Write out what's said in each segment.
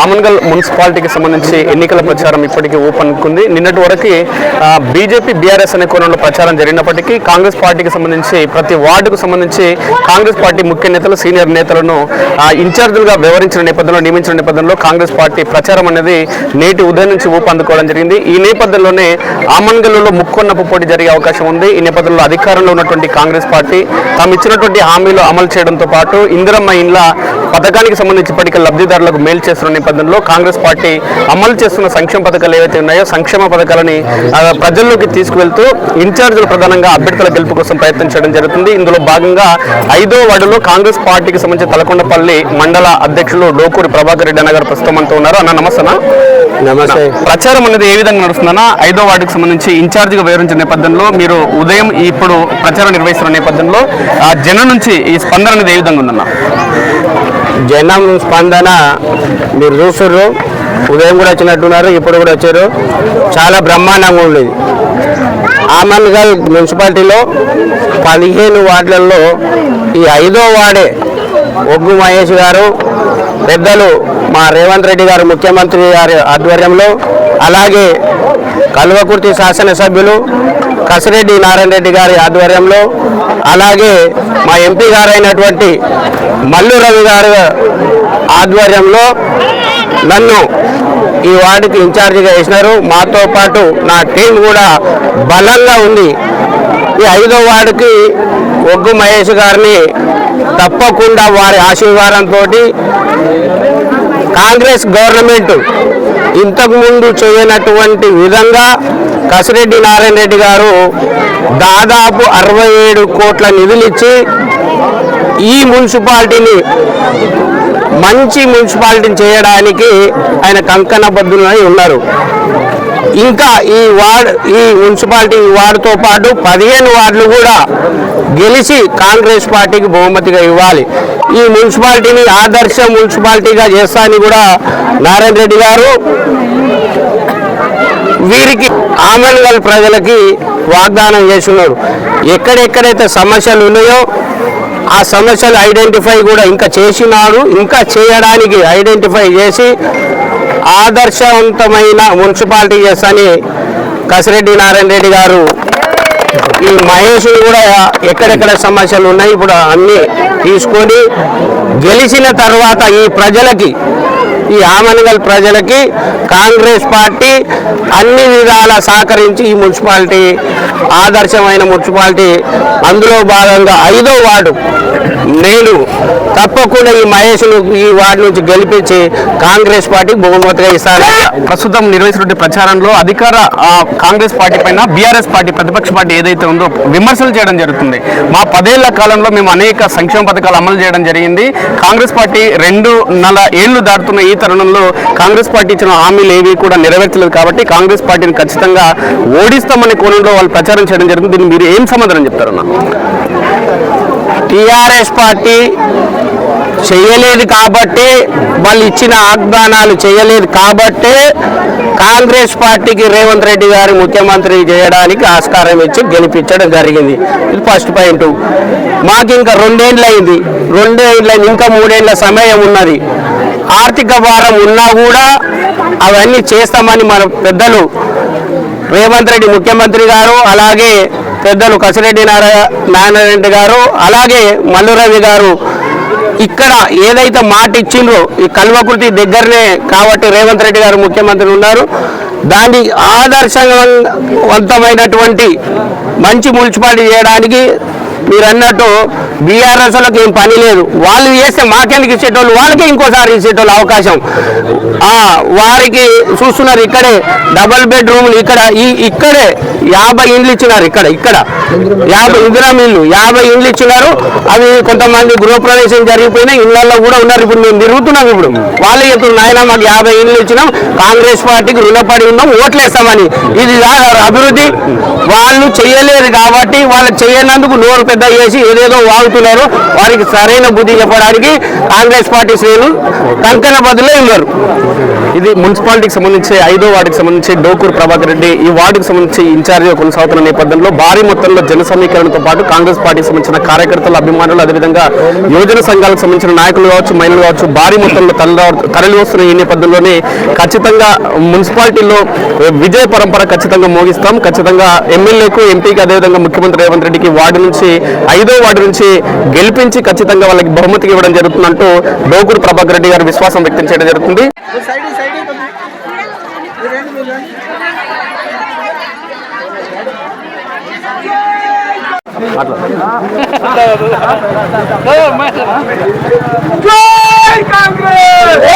ఆమన్గల్ మున్సిపాలిటీకి సంబంధించి ఎన్నికల ప్రచారం ఇప్పటికీ ఊపనుకుంది నిన్నటి వరకు బీజేపీ బీఆర్ఎస్ అనే కోణంలో ప్రచారం జరిగినప్పటికీ కాంగ్రెస్ పార్టీకి సంబంధించి ప్రతి వార్డుకు సంబంధించి కాంగ్రెస్ పార్టీ ముఖ్య నేతలు సీనియర్ నేతలను ఆ, ఇన్ఛార్జీలుగా వ్యవహరించిన నేపథ్యంలో నియమించిన నేపథ్యంలో కాంగ్రెస్ పార్టీ ప్రచారం అనేది నేటి ఉదయం నుంచి ఊపందుకోవడం జరిగింది. ఈ నేపథ్యంలోనే ఆమన్గల్లో ముక్కొన్నపు పోటీ జరిగే అవకాశం ఉంది. ఈ నేపథ్యంలో అధికారంలో ఉన్నటువంటి కాంగ్రెస్ పార్టీ తాము ఇచ్చినటువంటి హామీలు అమలు చేయడంతో పాటు ఇందిరమ్మ ఇండ్ల పథకానికి సంబంధించి ఇప్పటికే లబ్ధిదారులకు మేలు చేస్తున్న నేపథ్యంలో కాంగ్రెస్ పార్టీ అమలు చేస్తున్న సంక్షేమ పథకాలు ఏవైతే ఉన్నాయో సంక్షేమ పథకాలని ప్రజల్లోకి తీసుకువెళ్తూ ఇన్ఛార్జీలు ప్రధానంగా అభ్యర్థుల గెలుపు కోసం ప్రయత్నం చేయడం జరుగుతుంది. ఇందులో భాగంగా ఐదో వార్డులో కాంగ్రెస్ పార్టీకి సంబంధించి తలకొండపల్లి మండల అధ్యక్షులు డోకూరి ప్రభాకర్ రెడ్డి అన్న గారు ప్రస్తుతం మనతో ఉన్నారు. అన్న నమస్తే నమస్తే. ప్రచారం అనేది ఏ విధంగా నడుస్తుందన్న ఐదో వార్డుకి సంబంధించి ఇన్ఛార్జిగా వివరించిన నేపథ్యంలో మీరు ఉదయం ఇప్పుడు ప్రచారం నిర్వహిస్తున్న నేపథ్యంలో ఆ జనం నుంచి ఈ స్పందన అనేది ఏ విధంగా ఉందన్న? జనం స్పందన మీరు చూస్తుర్రు. ఉదయం కూడా వచ్చినట్టున్నారు ఇప్పుడు కూడా వచ్చారు. చాలా బ్రహ్మాండంగా ఉండేది. ఆమన్గల్ మున్సిపాలిటీలో పదిహేను వార్డులలో ఈ ఐదో వార్డే ఒగ్గు మహేష్ గారు పెద్దలు మా రేవంత్ రెడ్డి గారు ముఖ్యమంత్రి గారి ఆధ్వర్యంలో అలాగే కల్వకుర్తి శాసనసభ్యులు కసిరెడ్డి నారాయణ రెడ్డి గారి ఆధ్వర్యంలో అలాగే మా ఎంపీ గారైనటువంటి మల్లు రవి గారు ఆధ్వర్యంలో నన్ను ఈ వార్డుకి ఇన్ఛార్జిగా వేసినారు మాతో పాటు నా టీం కూడా బలంగా ఉంది. ఈ ఐదో వార్డుకి ఒగ్గు మహేష్ గారిని తప్పకుండా వారి ఆశీర్వాదంతో కాంగ్రెస్ గవర్నమెంట్ ఇంతకుముందు చేయనటువంటి విధంగా కసిరెడ్డి నారాయణ రెడ్డి గారు దాదాపు అరవై ఏడు కోట్ల నిధులిచ్చి ఈ మున్సిపాలిటీని మంచి మున్సిపాలిటీని చేయడానికి ఆయన కంకణబద్ధులై ఉన్నారు. ఇంకా ఈ వార్డ్ ఈ మున్సిపాలిటీ వార్డుతో పాటు పదిహేను వార్డులు కూడా గెలిచి కాంగ్రెస్ పార్టీకి బహుమతిగా ఇవ్వాలి. ఈ మున్సిపాలిటీని ఆదర్శ మున్సిపాలిటీగా చేస్తానని కూడా నారాయణ రెడ్డి గారు వీరికి ఆమన్గల్ ప్రజలకి వాగ్దానం చేస్తున్నారు. ఎక్కడెక్కడైతే సమస్యలు ఉన్నాయో ఆ సమస్యలు ఐడెంటిఫై కూడా ఇంకా చేసినాడు ఇంకా చేయడానికి ఐడెంటిఫై చేసి ఆదర్శవంతమైన మున్సిపాలిటీ చేస్తని కసిరెడ్డి నారాయణ రెడ్డి గారు. ఈ మహేష్ కూడా ఎక్కడెక్కడ సమస్యలు ఉన్నాయి ఇప్పుడు అన్ని తీసుకొని గెలిచిన తర్వాత ఈ ప్రజలకి ఈ ఆమనగల్ ప్రజలకి కాంగ్రెస్ పార్టీ అన్ని విధాల సహకరించి ఈ మున్సిపాలిటీ ఆదర్శమైన మున్సిపాలిటీ. అందులో భాగంగా ఐదో వార్డు నేను తప్పకుండా ఈ మహేష్ను ఈ వార్డు నుంచి గెలిపించి కాంగ్రెస్ పార్టీ బహుమతిగా ఇస్తాను. ప్రస్తుతం నిర్వహిస్తున్న ప్రచారంలో అధికార కాంగ్రెస్ పార్టీ పైన బీఆర్ఎస్ పార్టీ ప్రతిపక్ష పార్టీ ఏదైతే ఉందో విమర్శలు చేయడం జరుగుతుంది. మా పదేళ్ళ కాలంలో మేము అనేక సంక్షేమ పథకాలు అమలు చేయడం జరిగింది. కాంగ్రెస్ పార్టీ రెండు నెల ఏళ్ళు దాటుతున్న ఈ తరుణంలో కాంగ్రెస్ పార్టీ ఇచ్చిన హామీలు ఏవి కూడా నెరవేర్చలేదు కాబట్టి కాంగ్రెస్ పార్టీని ఖచ్చితంగా ఓడిస్తామనే కోణంలో వాళ్ళు ప్రచారం చేయడం జరిగింది. దీన్ని మీరు ఏం సమాధానం చెప్తారన్న టిఆర్ఎస్ పార్టీ చేయలేదు కాబట్టి వాళ్ళు ఇచ్చిన వాగ్దానాలు చేయలేదు కాబట్టే కాంగ్రెస్ పార్టీకి రేవంత్ రెడ్డి గారు ముఖ్యమంత్రి చేయడానికి ఆస్కారం ఇచ్చి గెలిపించడం జరిగింది. ఇది ఫస్ట్ పాయింట్. మాకు ఇంకా రెండేళ్ళు అయింది రెండేళ్ళు అయింది ఇంకా మూడేళ్ళ సమయం ఉన్నది. ఆర్థిక భారం ఉన్నా కూడా అవన్నీ చేస్తామని మన పెద్దలు రేవంత్ రెడ్డి ముఖ్యమంత్రి గారు అలాగే పెద్దలు కసిరెడ్డి నారాయణ రెడ్డి గారు అలాగే మల్లురవి గారు ఇక్కడ ఏదైతే మాట ఇచ్చిండ్రో ఈ కల్వకృతి దగ్గరనే కాబట్టి రేవంత్ రెడ్డి గారు ముఖ్యమంత్రి ఉన్నారు. దాన్ని ఆదర్శవంతమైనటువంటి మంచి మున్సిపాలిటీ చేయడానికి మీరు అన్నట్టు బీఆర్ఎస్లకు ఏం పని లేదు. వాళ్ళు చేస్తే మాకెందుకు ఇచ్చేటోళ్ళు? వాళ్ళకి ఇంకోసారి ఇచ్చేటోళ్ళు అవకాశం. ఆ, వారికి చూస్తున్నారు ఇక్కడే డబల్ బెడ్రూమ్లు ఇక్కడ. ఈ ఇక్కడే యాభై ఇండ్లు ఇచ్చినారు ఇక్కడ ఇక్కడ. యాభై ఇందిరా ఇల్లు యాభై ఇండ్లు ఇచ్చినారు. అవి కొంతమంది గృహప్రవేశం జరిగిపోయినా ఇళ్ళలో కూడా ఉన్నారు. ఇప్పుడు మేము తిరుగుతున్నాం ఇప్పుడు. వాళ్ళు చెప్తున్నారు నాయన మాకు యాభై ఇండ్లు ఇచ్చినాం. కాంగ్రెస్ పార్టీకి రుణపడి ఉన్నాం. ఓట్లేస్తామని. ఇది అభివృద్ధి. వాళ్ళు చేయలేదు కాబట్టి వాళ్ళు చేయనందుకు నోరు పెద్ద చేసి ఏదేదో వాగుతున్నారు. వారికి సరైన బుద్ధి చెప్పడానికి కాంగ్రెస్ పార్టీ శ్రేణులు కంకణ బదులే ఉన్నారు. ఇది మున్సిపాలిటీకి సంబంధించి ఐదో వార్డుకి సంబంధించి డోకూరు ప్రభాకర్ రెడ్డి ఈ వార్డుకి సంబంధించి ఇన్ఛార్జ్ ఇన్ఛార్జిగా కొనసాగుతున్న నేపథ్యంలో భారీ మొత్తంలో జన సమీకరణతో పాటు కాంగ్రెస్ పార్టీకి సంబంధించిన కార్యకర్తలు అభిమానులు అదేవిధంగా యువజన సంఘాలకు సంబంధించిన నాయకులు కావచ్చు మహిళలు కావచ్చు భారీ మొత్తంలో తల తరలి వస్తున్న ఈ నేపథ్యంలోనే ఖచ్చితంగా మున్సిపాలిటీలో విజయ పరంపర ఖచ్చితంగా మోగిస్తాం. ఖచ్చితంగా ఎమ్మెల్యేకు ఎంపీకి అదేవిధంగా ముఖ్యమంత్రి రేవంత్ రెడ్డికి వార్డు నుంచి ఐదో వార్డు నుంచి గెలిపించి ఖచ్చితంగా వాళ్ళకి బహుమతికి ఇవ్వడం జరుగుతుందంటూ డోకూరు ప్రభాకర్ రెడ్డి గారు విశ్వాసం వ్యక్తం చేయడం జరుగుతుంది. కాంగ్రెస్!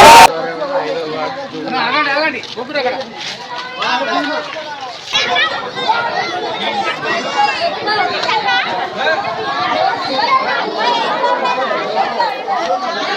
Thank you.